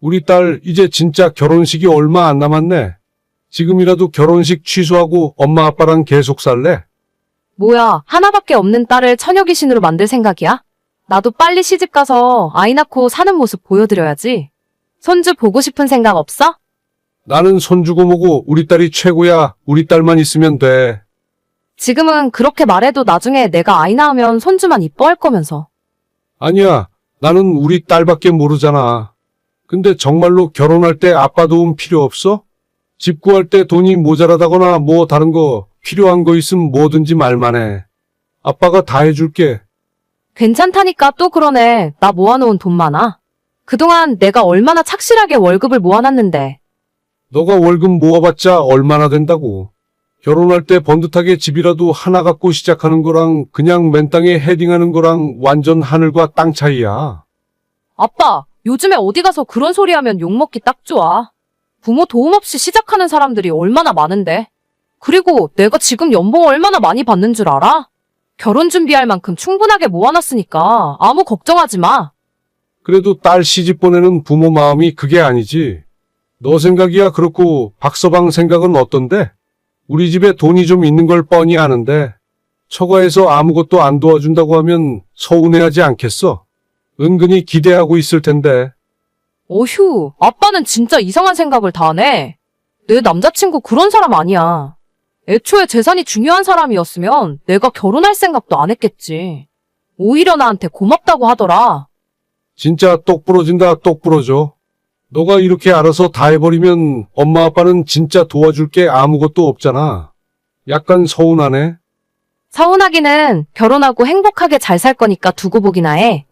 우리 딸 이제 진짜 결혼식이 얼마 안 남았네. 지금이라도 결혼식 취소하고 엄마 아빠랑 계속 살래? 뭐야, 하나밖에 없는 딸을 처녀 귀신으로 만들 생각이야? 나도 빨리 시집 가서 아이 낳고 사는 모습 보여드려야지. 손주 보고 싶은 생각 없어? 나는 손주고 뭐고 우리 딸이 최고야. 우리 딸만 있으면 돼. 지금은 그렇게 말해도 나중에 내가 아이 낳으면 손주만 이뻐할 거면서. 아니야. 나는 우리 딸밖에 모르잖아. 근데 정말로 결혼할 때 아빠 도움 필요 없어? 집 구할 때 돈이 모자라다거나 뭐 다른 거 필요한 거 있으면 뭐든지 말만 해. 아빠가 다 해줄게. 괜찮다니까 또 그러네. 나 모아놓은 돈 많아. 그동안 내가 얼마나 착실하게 월급을 모아놨는데. 너가 월급 모아봤자 얼마나 된다고. 결혼할 때 번듯하게 집이라도 하나 갖고 시작하는 거랑 그냥 맨 땅에 헤딩하는 거랑 완전 하늘과 땅 차이야. 아빠, 요즘에 어디 가서 그런 소리 하면 욕먹기 딱 좋아. 부모 도움 없이 시작하는 사람들이 얼마나 많은데. 그리고 내가 지금 연봉 얼마나 많이 받는 줄 알아? 결혼 준비할 만큼 충분하게 모아놨으니까 아무 걱정하지 마. 그래도 딸 시집 보내는 부모 마음이 그게 아니지. 너 생각이야 그렇고 박서방 생각은 어떤데? 우리 집에 돈이 좀 있는 걸 뻔히 아는데 처가에서 아무것도 안 도와준다고 하면 서운해하지 않겠어? 은근히 기대하고 있을 텐데. 어휴, 아빠는 진짜 이상한 생각을 다 하네. 내 남자친구 그런 사람 아니야. 애초에 재산이 중요한 사람이었으면 내가 결혼할 생각도 안 했겠지. 오히려 나한테 고맙다고 하더라. 진짜 똑 부러진다 똑 부러져. 너가 이렇게 알아서 다 해버리면 엄마 아빠는 진짜 도와줄 게 아무것도 없잖아. 약간 서운하네. 서운하기는 결혼하고 행복하게 잘 살 거니까 두고 보기나 해.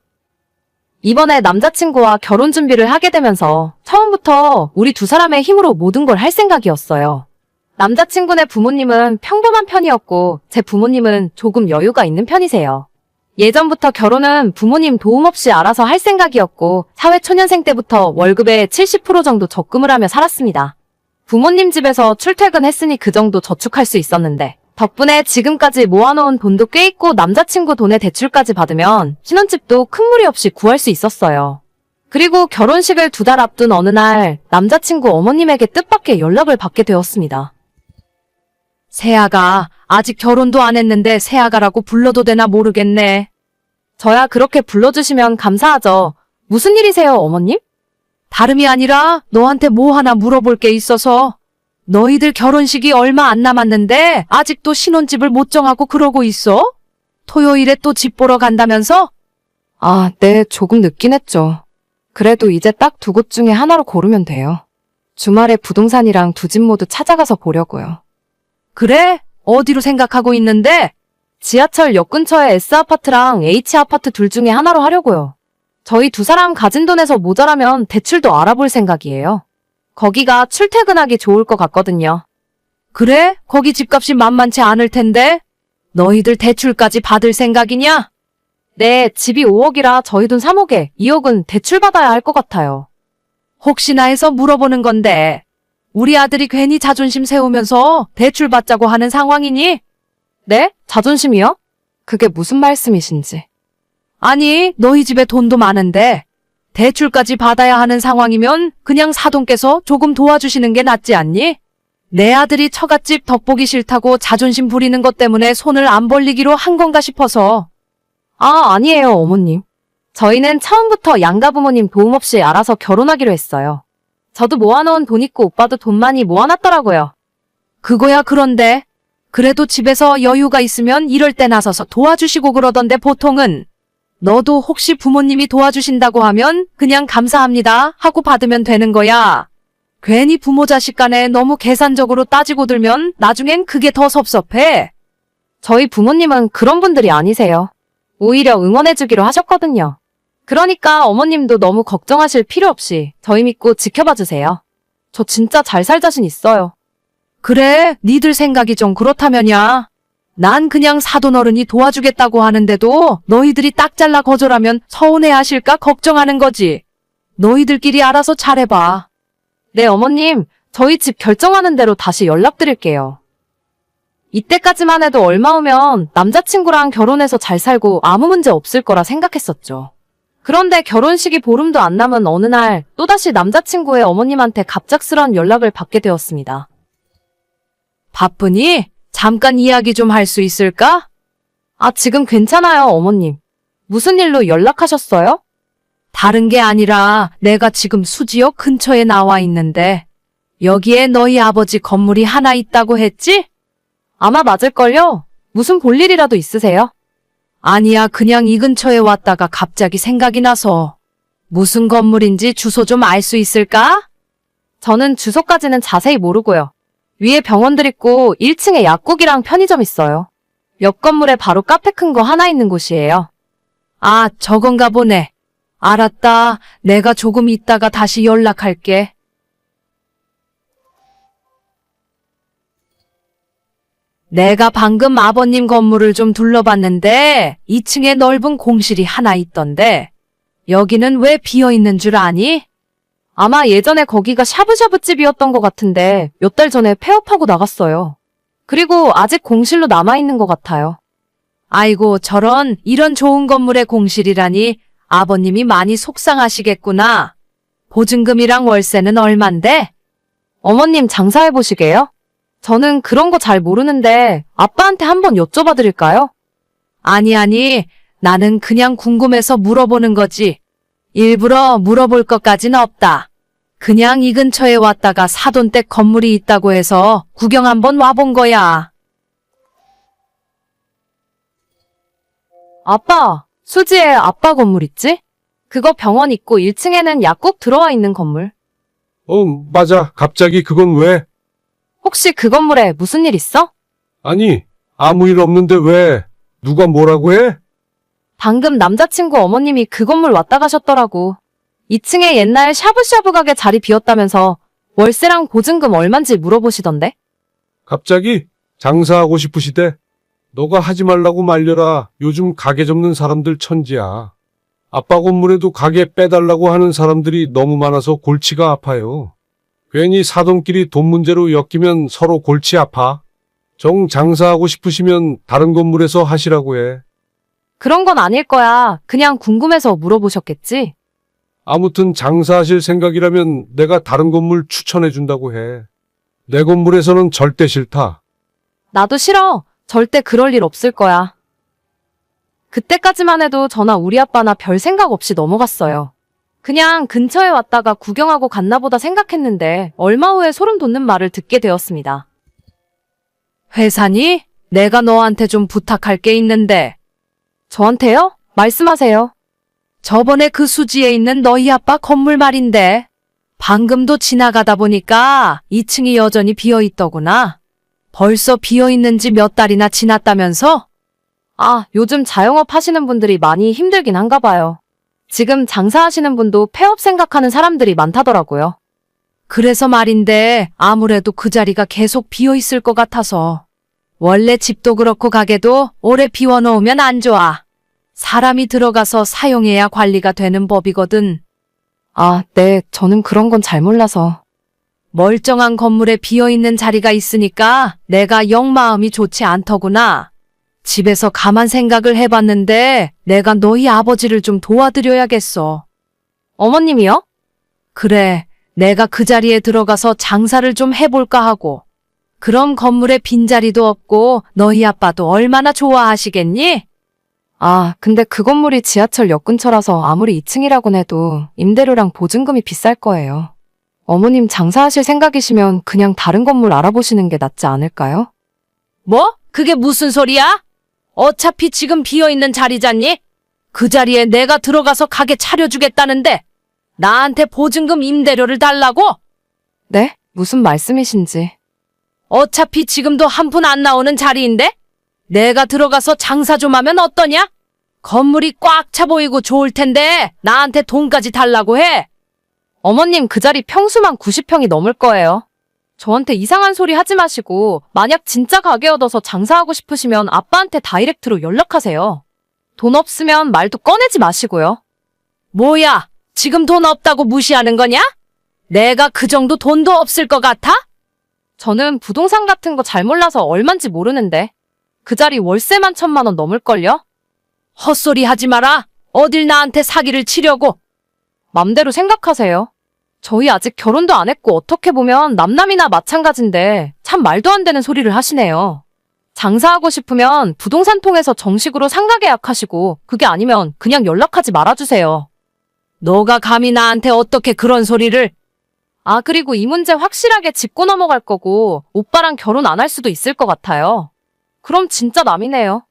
이번에 남자친구와 결혼 준비를 하게 되면서 처음부터 우리 두 사람의 힘으로 모든 걸 할 생각이었어요. 남자친구네 부모님은 평범한 편이었고 제 부모님은 조금 여유가 있는 편이세요. 예전부터 결혼은 부모님 도움 없이 알아서 할 생각이었고 사회초년생 때부터 월급의 70% 정도 적금을 하며 살았습니다. 부모님 집에서 출퇴근했으니 그 정도 저축할 수 있었는데 덕분에 지금까지 모아놓은 돈도 꽤 있고 남자친구 돈에 대출까지 받으면 신혼집도 큰 무리 없이 구할 수 있었어요. 그리고 결혼식을 두 달 앞둔 어느 날 남자친구 어머님에게 뜻밖의 연락을 받게 되었습니다. 세아가 아직 결혼도 안 했는데 세아가라고 불러도 되나 모르겠네. 저야 그렇게 불러주시면 감사하죠. 무슨 일이세요, 어머님? 다름이 아니라 너한테 뭐 하나 물어볼 게 있어서 너희들 결혼식이 얼마 안 남았는데 아직도 신혼집을 못 정하고 그러고 있어? 토요일에 또 집 보러 간다면서? 아, 네, 조금 늦긴 했죠. 그래도 이제 딱 두 곳 중에 하나로 고르면 돼요. 주말에 부동산이랑 두 집 모두 찾아가서 보려고요. 그래? 어디로 생각하고 있는데? 지하철 역 근처에 S아파트랑 H아파트 둘 중에 하나로 하려고요. 저희 두 사람 가진 돈에서 모자라면 대출도 알아볼 생각이에요. 거기가 출퇴근하기 좋을 것 같거든요. 그래? 거기 집값이 만만치 않을 텐데? 너희들 대출까지 받을 생각이냐? 네, 집이 5억이라 저희 돈 3억에 2억은 대출 받아야 할 것 같아요. 혹시나 해서 물어보는 건데, 우리 아들이 괜히 자존심 세우면서 대출 받자고 하는 상황이니? 네? 자존심이요? 그게 무슨 말씀이신지. 아니, 너희 집에 돈도 많은데, 대출까지 받아야 하는 상황이면 그냥 사돈께서 조금 도와주시는 게 낫지 않니? 내 아들이 처갓집 덕보기 싫다고 자존심 부리는 것 때문에 손을 안 벌리기로 한 건가 싶어서. 아, 아니에요, 어머님. 저희는 처음부터 양가 부모님 도움 없이 알아서 결혼하기로 했어요. 저도 모아놓은 돈 있고 오빠도 돈 많이 모아놨더라고요. 그거야 그런데 그래도 집에서 여유가 있으면 이럴 때 나서서 도와주시고 그러던데 보통은 너도 혹시 부모님이 도와주신다고 하면 그냥 감사합니다 하고 받으면 되는 거야. 괜히 부모 자식 간에 너무 계산적으로 따지고 들면 나중엔 그게 더 섭섭해. 저희 부모님은 그런 분들이 아니세요. 오히려 응원해주기로 하셨거든요. 그러니까 어머님도 너무 걱정하실 필요 없이 저희 믿고 지켜봐 주세요. 저 진짜 잘 살 자신 있어요. 그래, 니들 생각이 좀 그렇다면야. 난 그냥 사돈 어른이 도와주겠다고 하는데도 너희들이 딱 잘라 거절하면 서운해 하실까 걱정하는 거지. 너희들끼리 알아서 잘해봐. 네, 어머님. 저희 집 결정하는 대로 다시 연락드릴게요. 이때까지만 해도 얼마 후면 남자친구랑 결혼해서 잘 살고 아무 문제 없을 거라 생각했었죠. 그런데 결혼식이 보름도 안 남은 어느 날 또다시 남자친구의 어머님한테 갑작스런 연락을 받게 되었습니다. 바쁘니? 잠깐 이야기 좀 할 수 있을까? 아, 지금 괜찮아요, 어머님. 무슨 일로 연락하셨어요? 다른 게 아니라 내가 지금 수지역 근처에 나와 있는데 여기에 너희 아버지 건물이 하나 있다고 했지? 아마 맞을걸요? 무슨 볼일이라도 있으세요? 아니야, 그냥 이 근처에 왔다가 갑자기 생각이 나서. 무슨 건물인지 주소 좀 알 수 있을까? 저는 주소까지는 자세히 모르고요. 위에 병원들 있고 1층에 약국이랑 편의점 있어요. 옆 건물에 바로 카페 큰 거 하나 있는 곳이에요. 아, 저건가 보네. 알았다. 내가 조금 있다가 다시 연락할게. 내가 방금 아버님 건물을 좀 둘러봤는데 2층에 넓은 공실이 하나 있던데 여기는 왜 비어 있는 줄 아니? 아마 예전에 거기가 샤브샤브 집이었던 것 같은데 몇 달 전에 폐업하고 나갔어요. 그리고 아직 공실로 남아있는 것 같아요. 아이고 저런 이런 좋은 건물의 공실이라니 아버님이 많이 속상하시겠구나. 보증금이랑 월세는 얼만데? 어머님 장사해 보시게요? 저는 그런 거 잘 모르는데 아빠한테 한번 여쭤봐 드릴까요? 아니, 아니, 나는 그냥 궁금해서 물어보는 거지. 일부러 물어볼 것까진 없다. 그냥 이 근처에 왔다가 사돈댁 건물이 있다고 해서 구경 한번 와본 거야. 아빠, 수지의 아빠 건물 있지? 그거 병원 있고 1층에는 약국 들어와 있는 건물. 어, 맞아. 갑자기 그건 왜? 혹시 그 건물에 무슨 일 있어? 아니, 아무 일 없는데 왜? 누가 뭐라고 해? 방금 남자친구 어머님이 그 건물 왔다 가셨더라고. 2층에 옛날 샤브샤브 가게 자리 비었다면서 월세랑 보증금 얼만지 물어보시던데? 갑자기 장사하고 싶으시대. 너가 하지 말라고 말려라. 요즘 가게 접는 사람들 천지야. 아빠 건물에도 가게 빼달라고 하는 사람들이 너무 많아서 골치가 아파요. 괜히 사돈끼리 돈 문제로 엮이면 서로 골치 아파. 정 장사하고 싶으시면 다른 건물에서 하시라고 해. 그런 건 아닐 거야. 그냥 궁금해서 물어보셨겠지? 아무튼 장사하실 생각이라면 내가 다른 건물 추천해 준다고 해. 내 건물에서는 절대 싫다. 나도 싫어. 절대 그럴 일 없을 거야. 그때까지만 해도 저나 우리 아빠나 별 생각 없이 넘어갔어요. 그냥 근처에 왔다가 구경하고 갔나 보다 생각했는데 얼마 후에 소름 돋는 말을 듣게 되었습니다. 회사니? 내가 너한테 좀 부탁할 게 있는데. 저한테요? 말씀하세요. 저번에 그 수지에 있는 너희 아빠 건물 말인데. 방금도 지나가다 보니까 2층이 여전히 비어 있더구나. 벌써 비어 있는 지 몇 달이나 지났다면서? 아, 요즘 자영업 하시는 분들이 많이 힘들긴 한가 봐요. 지금 장사하시는 분도 폐업 생각하는 사람들이 많다더라고요. 그래서 말인데 아무래도 그 자리가 계속 비어 있을 것 같아서. 원래 집도 그렇고 가게도 오래 비워 놓으면 안 좋아. 사람이 들어가서 사용해야 관리가 되는 법이거든. 아, 네, 저는 그런 건 잘 몰라서. 멀쩡한 건물에 비어 있는 자리가 있으니까 내가 영 마음이 좋지 않더구나. 집에서 가만 생각을 해봤는데 내가 너희 아버지를 좀 도와드려야겠어. 어머님이요? 그래, 내가 그 자리에 들어가서 장사를 좀 해볼까 하고. 그럼 건물에 빈자리도 없고 너희 아빠도 얼마나 좋아하시겠니? 아, 근데 그 건물이 지하철 역 근처라서 아무리 2층이라곤 해도 임대료랑 보증금이 비쌀 거예요. 어머님 장사하실 생각이시면 그냥 다른 건물 알아보시는 게 낫지 않을까요? 뭐? 그게 무슨 소리야? 어차피 지금 비어있는 자리잖니? 그 자리에 내가 들어가서 가게 차려주겠다는데 나한테 보증금 임대료를 달라고? 네? 무슨 말씀이신지. 어차피 지금도 한 푼 안 나오는 자리인데? 내가 들어가서 장사 좀 하면 어떠냐? 건물이 꽉 차 보이고 좋을 텐데 나한테 돈까지 달라고 해. 어머님 그 자리 평수만 90평이 넘을 거예요. 저한테 이상한 소리 하지 마시고 만약 진짜 가게 얻어서 장사하고 싶으시면 아빠한테 다이렉트로 연락하세요. 돈 없으면 말도 꺼내지 마시고요. 뭐야? 지금 돈 없다고 무시하는 거냐? 내가 그 정도 돈도 없을 것 같아? 저는 부동산 같은 거 잘 몰라서 얼만지 모르는데 그 자리 월세만 천만 원 넘을걸요? 헛소리 하지 마라. 어딜 나한테 사기를 치려고? 맘대로 생각하세요. 저희 아직 결혼도 안 했고 어떻게 보면 남남이나 마찬가지인데 참 말도 안 되는 소리를 하시네요. 장사하고 싶으면 부동산 통해서 정식으로 상가 계약하시고 그게 아니면 그냥 연락하지 말아주세요. 너가 감히 나한테 어떻게 그런 소리를? 아, 그리고 이 문제 확실하게 짚고 넘어갈 거고 오빠랑 결혼 안 할 수도 있을 것 같아요. 그럼 진짜 남이네요.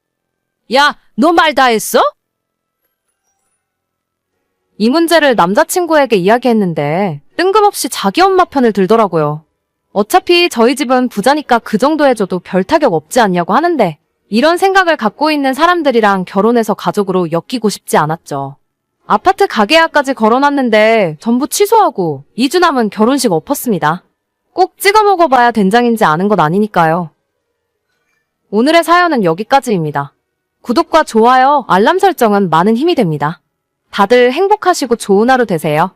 야, 너 말 다 했어? 이 문제를 남자친구에게 이야기했는데 뜬금없이 자기 엄마 편을 들더라고요. 어차피 저희 집은 부자니까 그 정도 해줘도 별 타격 없지 않냐고 하는데 이런 생각을 갖고 있는 사람들이랑 결혼해서 가족으로 엮이고 싶지 않았죠. 아파트 가계약까지 걸어놨는데 전부 취소하고 2주 남은 결혼식 엎었습니다. 꼭 찍어 먹어봐야 된장인지 아는 것 아니니까요. 오늘의 사연은 여기까지입니다. 구독과 좋아요, 알람 설정은 많은 힘이 됩니다. 다들 행복하시고 좋은 하루 되세요.